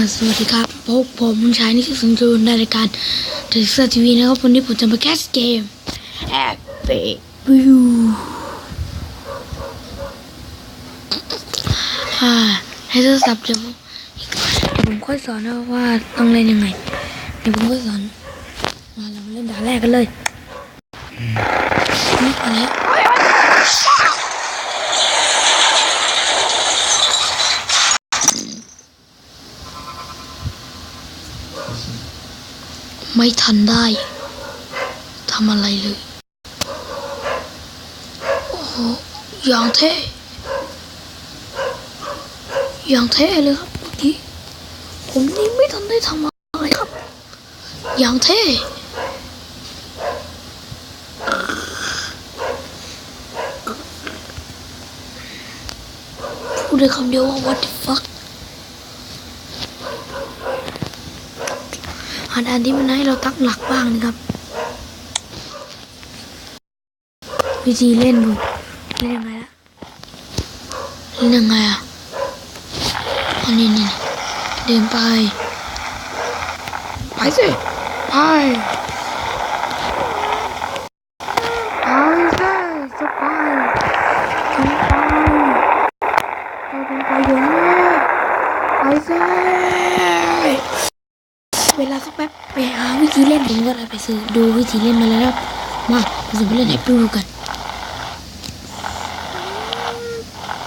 สวัสดีครับพบผมมุนชายนี่คือสังจูนในรายการเดอะเซอร์ทีวีนะครับ วันนี้ผมจะมาแคสเกมแอปเปิลวิวอ่าให้โทรศัพท์เดี๋ยวเดี๋ยวผมค่อยสอนนะว่าต้องเล่นยังไง เดี๋ยวผมค่อยสอน มาเรามาเล่นด่านแรกกันเลยนี่อะไร ไม่ทันได้ทำอะไรเลย โอ้โหอย่างเท่อย่างเท่เลยครับเมื่อกี้ผมนี่ไม่ทันได้ทำอะไรครับ อย่างเท่พูดได้คำเดียวว่า what the fuck หา ด้านที่มันให้เราตั้งหลักบ้างนะครับ วิธีเล่นดูเล่นยังไงล่ะเล่นยังไงอะอันนี้นี่เดินไป ไปสิไปไปสิจะไปจะไปเราต้องไปอยู่นี่ไปสิเวลาสักแป๊บไปหาวิธีเล่น ผมก็ได้ไปซื้อดูวิธีเล่นมาแล้วครับมาเราจะไปเล่นให้ดูกัน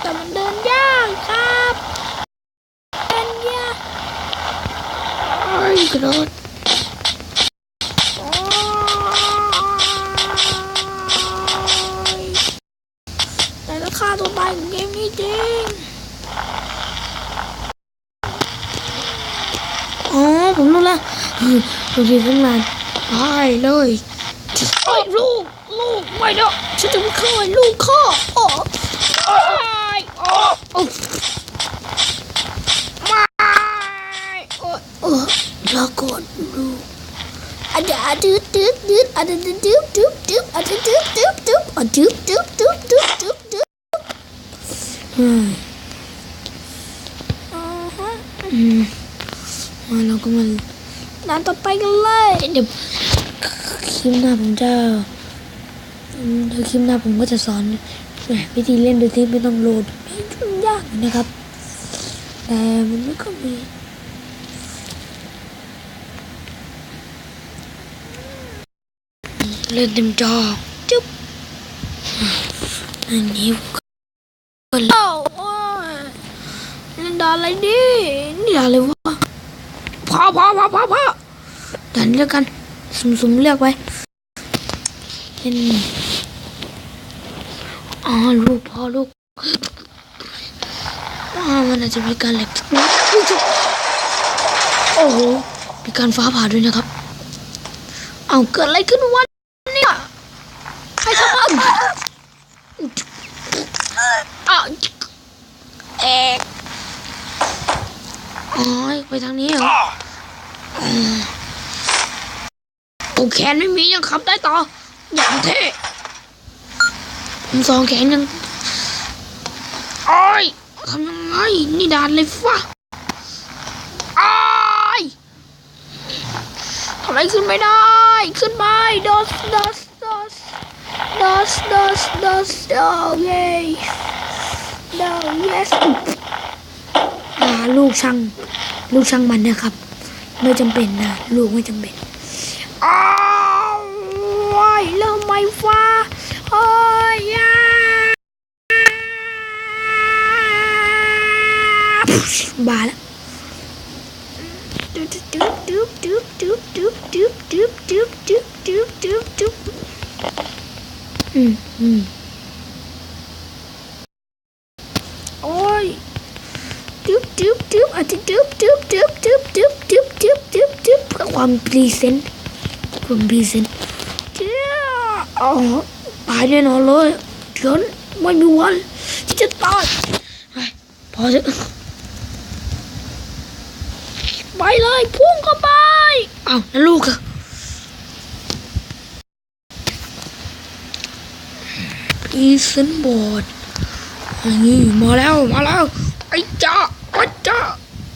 แต่มันเดินยากครับเดินยากโอ้ยกระโดดแต่ราคาตัวตายของเกมนี้จริงอ๋อผมรู้แล้ว ดูดีตั้งนานไปเลยโอ้ยลูก ลูกไม่เด้อฉันจะไม่เคยลูกข้อโอ้โอ้ยโอ้โอ้ไม่โอ้ยโอ้ลาก่อนลูกอะดาดึ๊ดดึ๊ดดึ๊ดอะดึ๊ดดึ๊ดดึ๊ดดึ๊ดดึ๊ดอะดึ๊ดดึ๊ดดึ๊ดดึ๊ดอะดึ๊ดดึ๊ดดึ๊ดดึ๊ดดึ๊ดดึ๊ดอืมอ่าฮะอืมมาเราก็มา ด่านต่อไปกันเลยเดี๋ยวคลิปหน้าผมจะอืมเดี๋ยวคลิปหน้าผมก็จะสอนแหมวิธีเล่นโดยที่ไม่ต้องโหลดไม่ยุ่งยากนะครับ แต่มันไม่ก็มีเล่นเต็มจอจุ๊บอันนี้ก็เล่าเล่นดาอะไรดินี่ดาอะไรวะ พอพอพอพอพอดันเลือกกัน สุ่มๆเลือกไปเล่นอ๋อลูกพอลูกอ่ามันอาจจะมีการแหลกสักโอ้โหมีการฟ้าผ่าด้วยนะครับ เอาเกิดอะไรขึ้นวันเนี่ยใครทำอ้าวเอกอ๋อไปทางนี้เหรอ อืมโอ้แขนไม่มียังขับได้ต่อ อย่างเท่ผมสองแขนยังโอ้ยทำยังไง นี่ด่านเลยฟะอ้ายทำไมขึ้นไม่ได้ ขึ้นไม่ดอสดอสดอสดอสดอสดอสโอเย้ดอ yes อ่าลูกช่าง ลูกช่างมันนะครับ ไม่จำเป็นนะ ลูกไม่จำเป็นอ้าวว้ายเริ่มไม่ฟ้าโอ้ยยาบาแล้วอืมอืม ดึ๊บเพื่อความพรีเซนต์ความพรีเซนต์เจ้าอ๋อตายแน่นอนเลยเดี๋ยวไม่มีวันที่จะตายพอเถอะไปเลยพุ่งเข้าไปเอานั่นลูกอะอีเซนบอดอันนี้มาแล้ว มาแล้วไอ้จ้าไอ้จ้า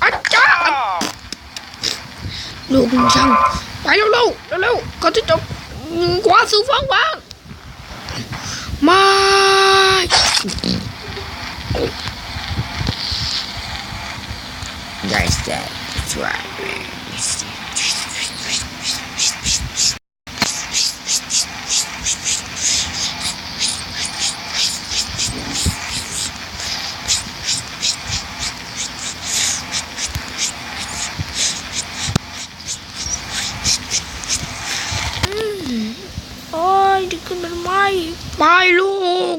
ไอ้จ้า lượm xong lại lâu lâu lâu lâu còn tiếp tục quá sư phóng quá. Mai. Guys, that's right, man. ไปลูก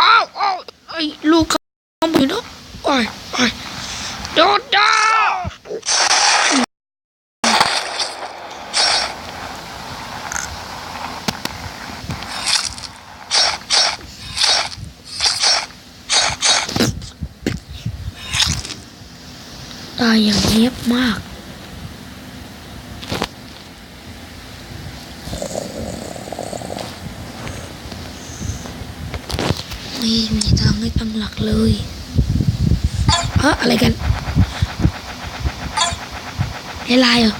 อ้าวอ้าวไอ้ลูกเขาไปนะไปไปโดดดาวตายอย่างเงียบมาก ไม่มีทางให้ตั้งหลักเลยเฮ้อะไรกันไอ้ลายเหรอ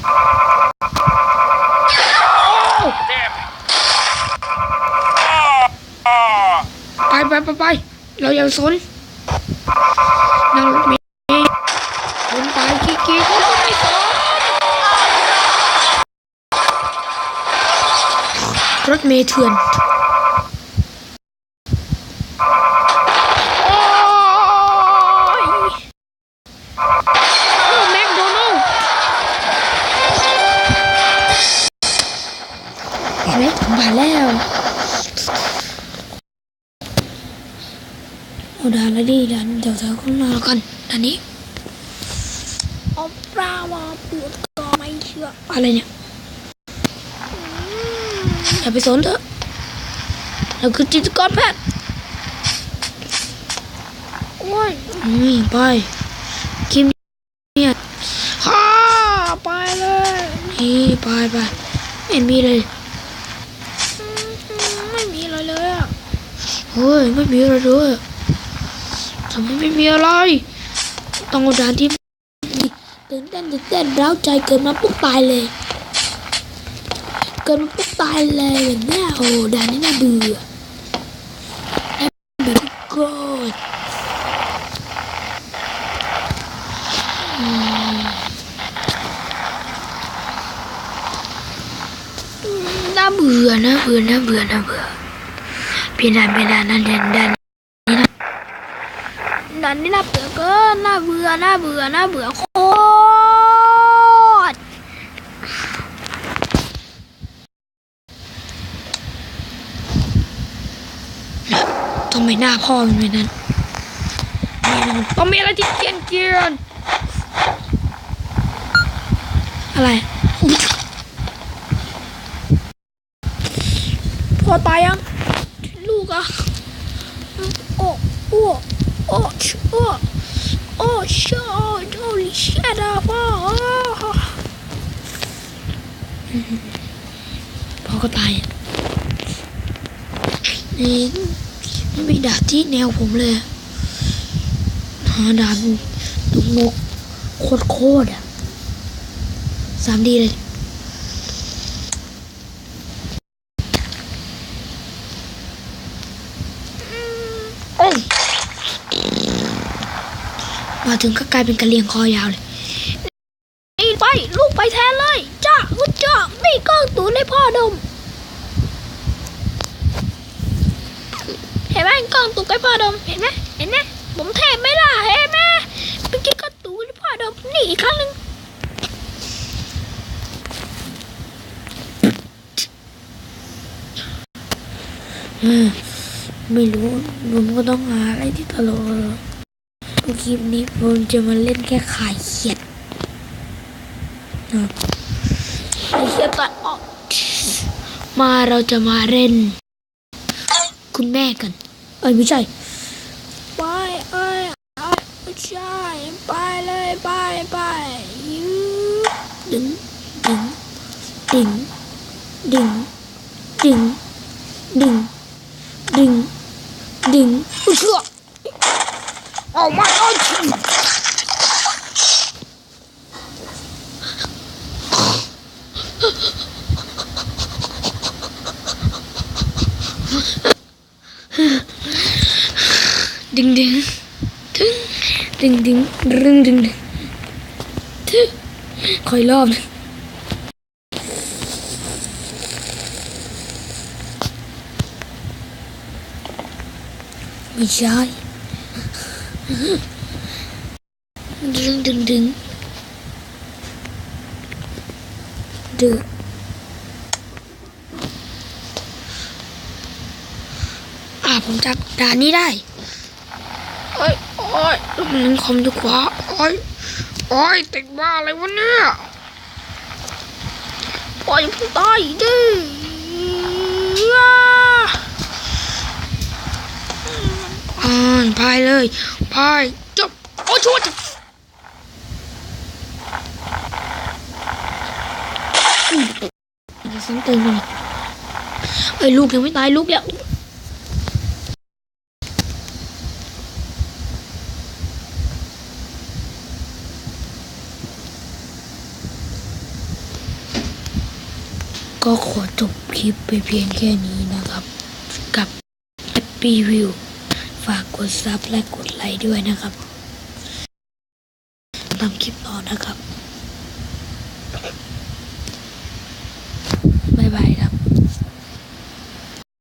ไปไปไปไปเราอย่าสนนั่งรถเมล์คนตายขี้เกียจเขาก็ไม่สนรถเมล์เถื่อน ด่านแล้วดิด่านเดี๋ยวเธอข้างหน้าแล้วกันด่านนี้เอาปลามาปวดคอไม่เชื่ออะไรเนี่ยอย่าไปสนเถอะเราคือจิตรกรแพทย์โอ้ยนี่ไปคิมเนี่ยฮ่าไปเลยนี่ไปไปไม่มีเลยอืมไม่มีอะไรเลยอะเฮ้ยไม่มีอะไรเลย ทำไมไม่มีอะไร ต้องเอาด่านที่ตื่นเต้นตื่นเต้นร้าใจเกิดมาปุ๊บตายเลย เกิดมาปุ๊บตายเลยแบบเนี้ยโอ้ด่านนี้น่าเบื่อน่าเบื่อโกรธน่าเบื่อน่าเบื่อน่าเบื่อน่าเบื่อเพี่นานเพี่นานนั่นเด่นดันนี่นะ ดันนี่น่าเบื่อเกินน่าเบื่อน่าเบื่อน่าเบื่อโคตรน่ะทำไมหน้าพ่อมันเป็นนั้นแน่นต้องมีอะไรที่เกียนเกียนอะไรพอตายยังลูกอะโอ้โอ้ โอ้ชโอ้โอ้ชโอ้ holy shit อะพ่อพ่อก็ตายนี่นี่ไม่ด่าที่แนวผมเลย หาดาตุกงกโคตรโคตรอะสามดีเลย มาถึงก็กลายเป็นกระเลียงคอยาวเลยนี่ไปลูกไปแทนเลยจ้าคุจ้านี่ก้องตูนให้พ่อดมเห็นไหมกล้องตูนให้พ่อดมเห็นไหมเห็นไหมผมเทพไหมล่ะเห็นไหมเมื่อกี้ก็ตูนให้พ่อดมนี่อีกครั้งหนึ่งไม่รู้ผมก็ต้องหาอะไรที่ตลก คลิปนี้ผมจะมาเล่นแค่ขายเขียดขายเขียดตัดออก มาเราจะมาเล่น คุณแม่กัน เอ้ยไม่ใช่ ไปเอ้ยไม่ใช่ ไปเลยไปไปยืดดึงดึงดึงดึงดึงดึงดึง ดึงเชื่อเอาไม่เอา ดึงดึงดึงดึงดึงดึงดึงดึงดึงคอยรอบไม่ใช่ดึงดึงดึงดึงอ่าผมจับด่านนี้ได้ โอ้ยมันเล่นคอมดีกว่าโอ้ยโอ้ยติดบ้าอะไรวะเนี่ยปล่อยผมตายดิอ่าอ่านพายเลยพายจบโอ้ยชวดจะซ้ำเติมมันเอ้ลูกยังไม่ตายลูกแล้ว ก็ขอจบคลิปไปเพียงแค่นี้นะครับ กับแอปปี้วิวฝากกดซับและกดไลค์ด้วยนะครับทำคลิปต่อนะครับ บ๊ายบายครับ